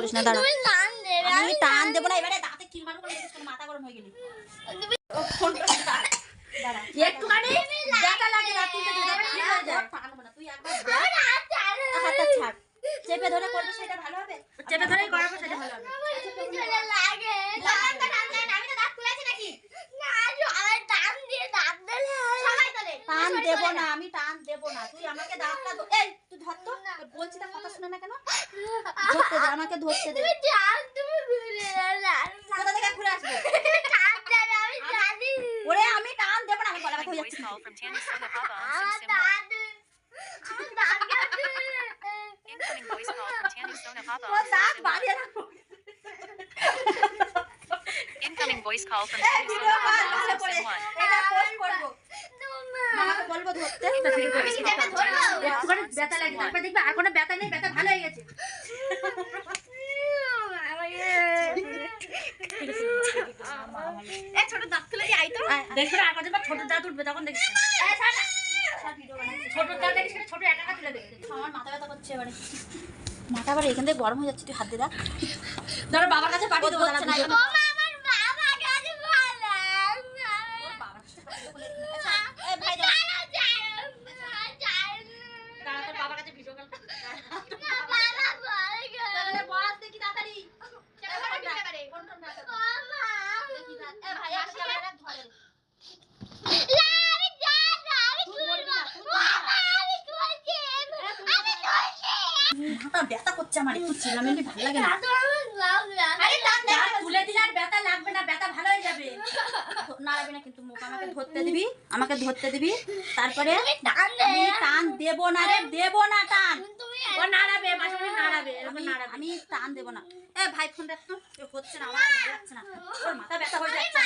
করিস না দাঁড়া। আমি টান দেবো না এবারে দাঁতে কিল মারবো কেন মাথা গরম হয়ে গেলি। একটুখানি ব্যথা লাগে দাঁত তুলতে আবার ঠিক হয়ে যায়। টানবো না, তুই একবার দেখ। হাতটা ছাড়। চেপে ধরে করবে সেটা ভালো হবে? চেপে ধরেই করাবো সেটা ভালো হবে। লাগে। টান দেয় না, আমি তো দাঁত তুলেছি নাকি? না, আমার টান দিয়ে দাঁত দিলে। টান দেবো না আমি টান দেবো না। তুই আমাকে দাঁতটা এই তুই ধর তো। না কেন? ধরতে দে আমাকে ধরতে দে। তুমি ঘুরে কোথা থেকে ঘুরে আসবে? ওরে আমি টান দেব না আমি গলা ব্যথা হয়ে যাচ্ছে Incoming voice call from Tanny Sona Baba, 671. Sim ব্যথা লাগে 1. তারপর দেখবে আর কোনো ব্যথা নেই ব্যথা ভালো হয়ে গেছে। ছোট দাঁত তো। দেখবে আর কতবার ছোট দাঁত উঠবে তখন দেখবে এই ছাড় না। ছোট দাঁত দেখে সেটা ছোট একা একা তুলে দেখবে আমার মাথা ব্যথা করছে এবারে। মাথা আবার এখান থেকে গরম হয়ে যাচ্ছে তুই হাত দিয়ে রাখ ধরো বাবার কাছে পাঠিয়ে দেবো দাঁড়া, ও দুজন। মা, আমার বাবা কাছে ভালো। আচ্ছা, এই ভাই দাও। ছাড়ো, ছাড়ো, ছাড়ো। দাঁড়া, তোর বাবার কাছে ভিডিও কল কর। না, বাবা ভয় করে। তাহলে বস দেখি তাড়াতাড়ি। ফোন টোন রাখ। ও মা। দেখি রাখ। এ ভাই, আমার ক্যামেরা ধরে। না, আমি জানো, আমি তুই বলবি তুলবো। না, তুই ও মা, আমি তুলছি। আমি তুলছি। মাথা ব্যথা করছে আমার একটু চিল্লামিল্লি ভালো লাগে না। দাদু, আমার লাগবে। আরে টান দে, তুলে দিলে আর ব্যথা লাগবে না ব্যথা ভালো হয়ে যাবে। নাড়াবি না কিন্তু মুখ আমাকে ধরতে দিবি আমাকে ধরতে দিবি। তারপরে। আমি টান দেবো না রে দেবো না টান। ও নাড়াবে নাড়াবে এরকম নাড়াবে। আমি টান দেবো না। এ ভাই ফোন রাখ তো হচ্ছে না আমার ভালো লাগছে না। তোর মাথা ব্যথা হয়ে যাচ্ছে।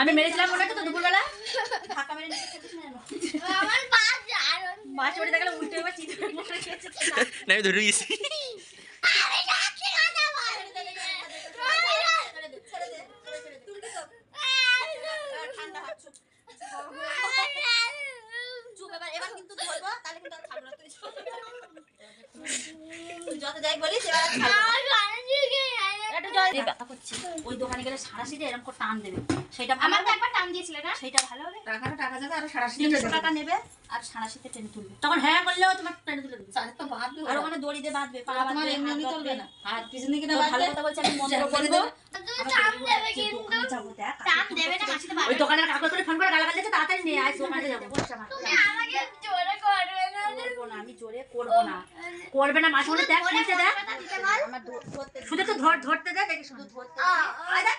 আমি মেরেছিলাম আছে তো দুপুরবেলা। মাছ পড়ে দেখলে উল্টে এবার চিন্তা করে মরে গেছে। না আমি ধরে গেছি আমি যাচ্ছি কথা বল। আমি যাচ্ছি। ছেড়ে দে, ছেড়ে দে, ছেড়ে দে, তুলবি তো? এবার ঠান্ডা হাত চুপ। চুপ, এবার- এবার কিন্তু ধরবো, তাহলে কিন্তু আর ছাড়বো না, তুই চুপ। তুই যত যাই বলিস, এবার আর ছাড়বো না। আমার কানে ঢুকে যায়। একটু ব্যথা করছে। ওই দোকানে গেলে সারাশি দিয়ে এরকম করে টান দেবে। সেটা আমার তো একবার টান দিয়েছিলে না? সেইটা ভালো হবে? টাকাটা টাকা যাবে আর সারাশি টাকা নেবে আর সারাশিতে টেনে তুলবে। তখন হ্যাঁ করলেও তোমার টেনে তুলে দেবে। তো বাদ আর ওখানে দড়ি দিয়ে বাঁধবে পা তোমার এমনি এমনি চলবে না। হাত পিছন দিকে ভালো কথা বলছি আমি মন্ত্র করে দেবে। ওই দোকানের কাগজ করে ফোন করে গালাগাল দিচ্ছে তাড়াতাড়ি নিয়ে আয় দোকানে যাব তুমি আমাকে জোরে করবে না করব না আমি জোরে করব না করবে না মধ্যে দেখ নিচে দেখ। শুধু তো ধর ধরতে দে। দেখি শুধু ধরতে দে।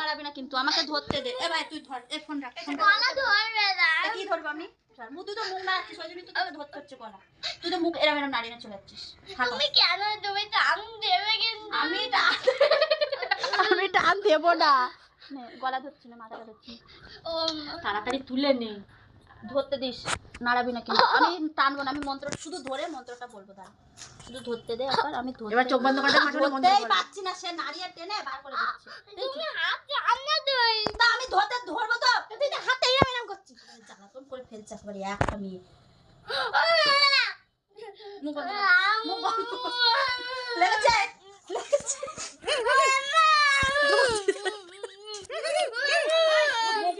মারাবি না কিন্তু আমাকে ধরতে দে। এ ভাই তুই ধর এ ফোন রাখ ধরবে না। কি ধরবো আমি? তো মুখ ওই জন্যই তো তোকে ধরতে হচ্ছে গলা তুই তো মুখ এরম এরম নাড়িয়ে চলে যাচ্ছিস। তুমি কেন তুমি টান দেবে কিন্তু। আমি টান আমি টান দেবো না। গলা ধরছি না মাথাটা ধরছি ও তাড়াতাড়ি তুলে নে। ধরতে দিস নাড়াবি না কিন্তু আমি টানবো না আমি মন্ত্র শুধু ধরে মন্ত্রটা বলব দাঁড়া। শুধু ধরতে দে একবার আমি ধরতে এবার চোখ বন্ধ করে ধরতেই পাচ্ছি না সে নাড়িয়ে টেনে বার করে দিচ্ছে। তুমি হাত তুই। তা আমি ধরতে ধরবো তো। তুই তো হাতে এরম এরম করছিস জ্বালাতন করে ফেলছে একবারে একটা মেয়ে। মুখ বন্ধ মুখ বন্ধ লেগেছে লেগেছে মুখ বন্ধ কর।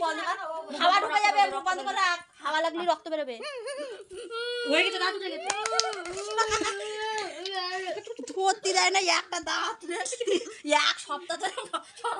হাওয়া ঢুকে যাবে বন্ধ করে রাখ হাওয়া লাগলে রক্ত বেরোবে। হয়ে গেছে দাঁত উঠে গেছে। ভর্তি দেয় না একটা দাঁত এক সপ্তাহ ধরে। চল